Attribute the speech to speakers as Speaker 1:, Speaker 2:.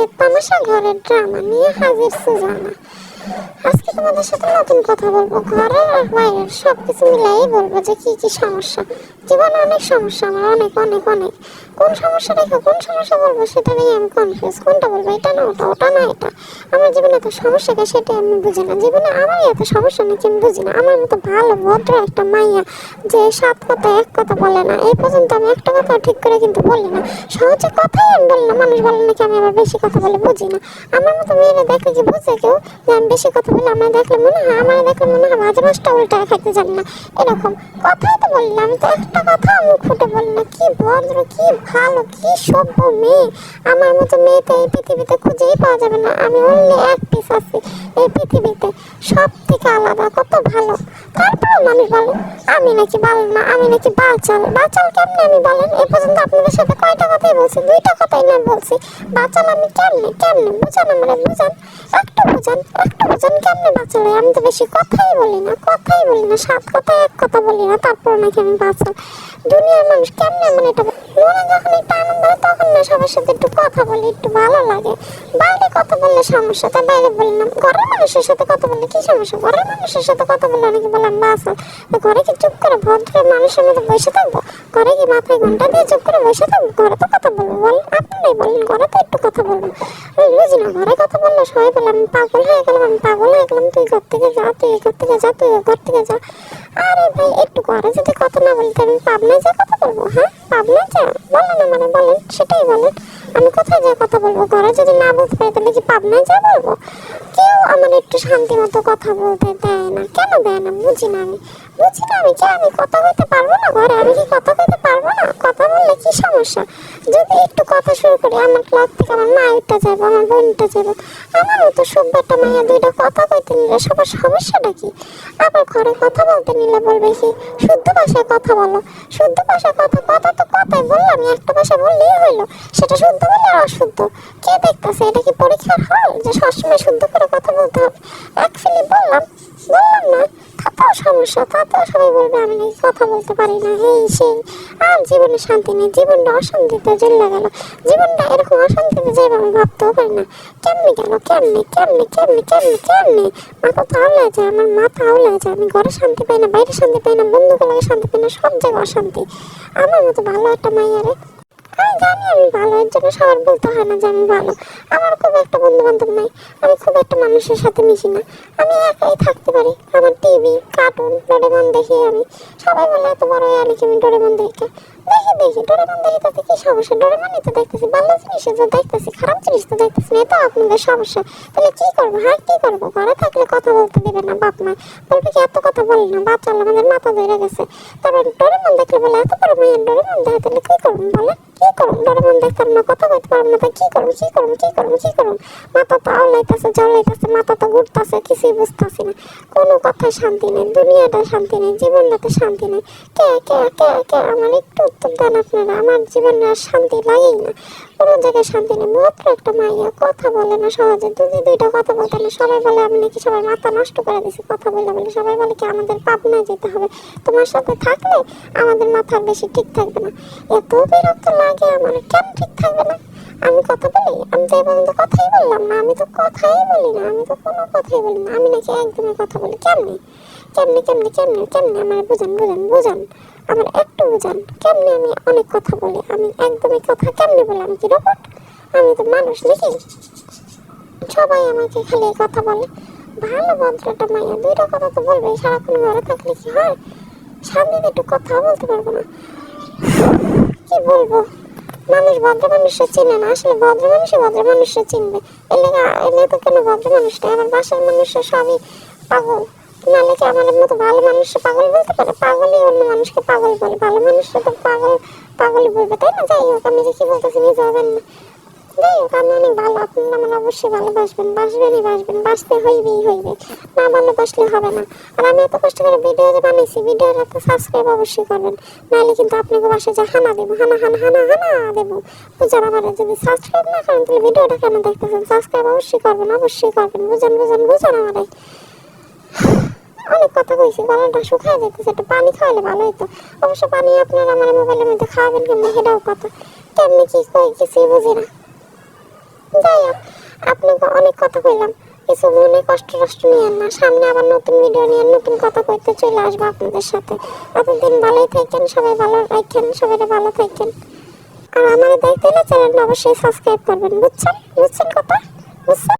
Speaker 1: বাইরের তামাশা ঘরের ড্রামা নিয়ে হাজির সুজানা। আজকে তোমাদের সাথে নতুন কথা বলব। ঘরের আর বাইরের সব কিছু মিলাই বলব যে কি কি সমস্যা? জীবনে অনেক সমস্যা আমার, অনেক অনেক অনেক। কোন সমস্যা রেখে কোন সমস্যা বলব সেটা নিয়ে আমি কনফিউজ কোনটা বলব, এটা না, ওটা ওটা না, এটা। আমার জীবনে এত সমস্যা কে সেটাই আমি বুঝি না। জীবনে আমারই এত সমস্যা নাকি আমি বুঝি না। আমার মতো ভালো, ভদ্র একটা মাইয়া যে সাত কথা, এক কথা বলে না, এই পর্যন্ত আমি একটা কথা ঠিক করে কিন্তু বলি না। সহজে কথাই আমি বলি না, মানুষ বলে নাকি আমি আবার বেশি কথা বলে বুঝি না। আমার মতো মেয়েরা দেখলে কি বুঝে কেউ? যে আমি বেশি কথা বলে আমার দেখলে মনে হয়, আমার দেখলে মনে হয় মাঝে মাসটা উল্টা খাইতে জানি না। এরকম কথাই তো বলি না আমি তো একটা কথা মুখ ফুটে বলি না কি ভদ্র কি ভালো, কি সভ্য মেয়ে? আমার মতো মেয়ে তো এই পৃথিবীতে খুঁজেই পাওয়া যাবে না। আমি অনলি এক পিস আছি, এই পৃথিবীতে সব থেকে আলাদা, কত ভালো। তারপর মানুষ বলে, আমি নাকি ভালো না, আমি নাকি বাচাল। বাচাল কেমনে আমি বলেন? এই পর্যন্ত আপনাদের সাথে কয়টা কথাই বলছি? দুইটা কথাই না বলছি। বাচাল আমি কেমনে কেমনে? বুঝান আমরা, বুঝান। একটু বুঝান, একটু বুঝান কেমনে বাচাল? আমি তো বেশি কথাই বলি না, কথাই বলি না, সাত কথা, এক কথা বলি না, তারপর নাকি আমি বাচাল দুনিয়ার মানুষ কেমনে এমন এটা? মনে যখন একটু আনন্দ হয়, তখন না সবার সাথে একটু কথা বলি, একটু ভালো লাগে। বাইরে কথা বললে সমস্যা তাই বাইরে বলি না। ঘরের মানুষের সাথে কথা বললে কি সমস্যা? ঘরের মানুষের সাথে কথা বললে অনেকে বলে, আমি বাসাল তো ঘরে কি চুপ করে ভদ্র মানুষের মতো বসে থাকব? ঘরে কি মাথায় ঘণ্টা দিয়ে চুপ করে বসে থাকব? ঘরে তো কথা বলব, বল আপনারাই বলেন, ঘরে তো একটু কথা বলব। আমি বুঝি না, ঘরে কথা বললে সবাই বলে, আমি পাগল হয়ে গেলাম আমি পাগল একদম তুই ঘর থেকে যা, তুই ঘর থেকে যা, তুই ঘর থেকে যা। আরে ভাই, একটু ঘরে যদি কথা না বলতে আমি পাবনা যা কথা বলব হ্যাঁ? পাবনা যা বলেন মানে বলেন, সেটাই বলেন। আমি কোথায় যা কথা বলব? ঘরে যদি না বলতে পারি, তাহলে কি পাবনায় যা বলব কেউ আমার একটু শান্তি মতো কথা বলতে দেয় না। কেন দেয় না? বুঝি না আমি। বুঝি না আমি। কি আমি কথা বলতে পারব না ঘরে? আমি কি কথা বলতে পারব না? কথা বললে কি সমস্যা? যদি একটু কথা শুরু করি, আমার ক্লাস থেকে আমার মা উঠতে যাব আমার বোন উঠতে যাব আমার মতো সভ্য একটা মাইয়া, দুইটা কথা কইতে নিলে সবার সমস্যাটা কি? আবার ঘরে কথা বলতে নিলে বলবে কি? শুদ্ধ ভাষায় কথা বলো। শুদ্ধ ভাষায় কথা কথা তো কথাই বললাম একটা ভাষা বললেই হইল। সেটা শুদ্ধ বলে অশুদ্ধ? কে দেখতেছে? এটা কি পরীক্ষার হল যে সবসময় শুদ্ধ করে কথা বলতে হবে। এক ফিলি বললাম বললাম না, তাতেও সমস্যা, তাতেও সবাই বলবে আমি নাকি কথা বলতে পারি না। এই সেই, আর জীবনে শান্তি নেই, জীবনটা অশান্তিতে জ্বলে গেল। জীবনটা এরকম অশান্তিতে আমি ভাবতেও পারি না। কেমনি গেল? কেমনি কেমনি কেমনি কেমনি কেমনি? মাথা তো আউলে যায়, আমার মাথা আউলে যায়। আমি ঘরে শান্তি পাই না, বাইরে শান্তি পাই না, বন্ধুগুলোকে শান্তি পাই না, সব জায়গায় অশান্তি। আমার মতো ভালো একটা মাইয়ারে আমি জানি, আমি ভালো, এর জন্য সবার বলতে হয় না যে আমি ভালো। আমার খুব একটা বন্ধু বান্ধব নাই, আমি খুব একটা মানুষের সাথে মিশি না। আমি একাই থাকতে পারি, আমার টিভি কার্টুন ডোরেমন দেখি আমি। সবাই বলে, এত বড় হয়ে আলি আমি ডোরেমন দেখে? দেখি দেখি ডোরেমন দেখি তাতে কি সমস্যা। ডোরেমনই তো দেখতেছি, ভালো জিনিস তো দেখতেছি, খারাপ জিনিস তো দেখতেছি না এটা আপনাদের সমস্যা। তাহলে কি করব হ্যাঁ কি করব? ঘরে থাকলে কথা বলতে দেবে না, বাপ মা। বলবে কি, এত কথা বলি না, বাচ্চা আমাদের মাথা ধরে গেছে। তারপর ডোরেমন দেখলে বলে, এত বড় মেয়ের ডোরেমন দেখে তাহলে কি করব বলে কি করুন ডোরেমন দেখতাম না, কথা কইতে পারব না কি করুন কি করুন কি করুন কি করুন মাথা তো আওলাইতেছে, জ্বলাইতাছে, মাথা তো ঘুরতেছে, কিছুই বুঝতাছি না। কোনো কথায় শান্তি নেই দুনিয়াটা শান্তি নেই, জীবনটাতে শান্তি নেই। কে কে কে কে, আমার একটু উত্তর দেন আপনারা, আমার জীবনে আর শান্তি লাগেই না। কোনো জায়গায় শান্তি নেই। মাত্র একটা মাইয়া কথা বলে না সহজে। দুদি দুইটা কথা বলতে না। সবাই বলে, আমি নাকি সবার মাথা নষ্ট করে দিছি। কথা বলে বলে, সবাই বলে কি আমাদের পাবনায় যেতে হবে? তোমার সাথে থাকলে আমাদের মাথা বেশি ঠিক থাকবে না। এত বিরক্ত লাগে আমার। কেন ঠিক থাকবে না? আমি কথা বলি? আমি তো এই পর্যন্ত কথাই বললাম না, আমি তো কথাই বলি না। আমি তো কোনো কথাই বলি না। আমি নাকি একদমই কথা বলি। কেমনি? কেমনি কেমনি কেমনি কেমনি? আমার বুঝান বুঝান বুঝান। আমার একটু বুঝান কেমনি আমি অনেক কথা বলি, আমি একদমই কথা কেমনি বলি আমি কি রোবট আমি তো মানুষ নাকি? সবাই আমাকে খালি কথা বলে। ভালো ভদ্রটা মাইয়া, দুইটা কথা তো বলবে সারাক্ষণ ঘরে থাকলে কি হয়? শান্তিতে একটু কথা বলতে পারব না। কি বলব? মানুষ ভদ্র মানুষরা চিনে না, আসলে ভদ্র মানুষই ভদ্র মানুষরা চিনবে। এলে এলে তো কোনো ভদ্র মানুষ নেই আমার বাসার মানুষের সবই পাগল। নাহলে কি আমার মতো ভালো মানুষরা পাগল বলতে পারে? পাগলই অন্য মানুষকে পাগল বলে। ভালো মানুষরা তো পাগল পাগলই বলবে, তাই না? যাই হোক, আমি যে কি বলতেছি নিজে হবেন না। যাই হোক, আমি অনেক ভালো আপনারা আমার অবশ্যই ভালোবাসবেন, বাসবেনই বাসবেন, বাসতে হইবেই হইবে। না ভালোবাসলে হবে না। আর আমি এত কষ্ট করে ভিডিও বানাইছি ভিডিওটা তো সাবস্ক্রাইব অবশ্যই করবেন। নাহলে কিন্তু আপনাকে বাসায় যে হানা দেবো, হানা হানা হানা হানা দেবো। বুঝার আমার যদি সাবস্ক্রাইব না করেন, তাহলে ভিডিওটা কেন দেখতেছেন? সাবস্ক্রাইব অবশ্যই করবেন অবশ্যই করবেন। বুঝান বুঝান বুঝান আমারে। অনেক কথা কইছি গলাটা শুকায় যেতেছে একটু পানি খাওয়ালে ভালো হতো অবশ্য পানি আপনারা আমার মোবাইলের মধ্যে খাওয়াবেন কেমনি সেটাও কথা। কেমনি কি কই বুঝি না। যাই হোক, আপনাকে অনেক কথা কইলাম। কিছু মনে কষ্ট টষ্ট নিয়েন না, সামনে আবার নতুন ভিডিও নিয়ে নতুন কথা কইতে চলে আসব আপনাদের সাথে। ততদিন ভালোই থাকেন, সবাই ভালো রাখেন সবাই ভালো থাকেন। আর আমার দায়িত্ব হলে চ্যানেলটা অবশ্যই সাবস্ক্রাইব করবেন, বুঝছেন? বুঝছেন কথা? বুঝছেন?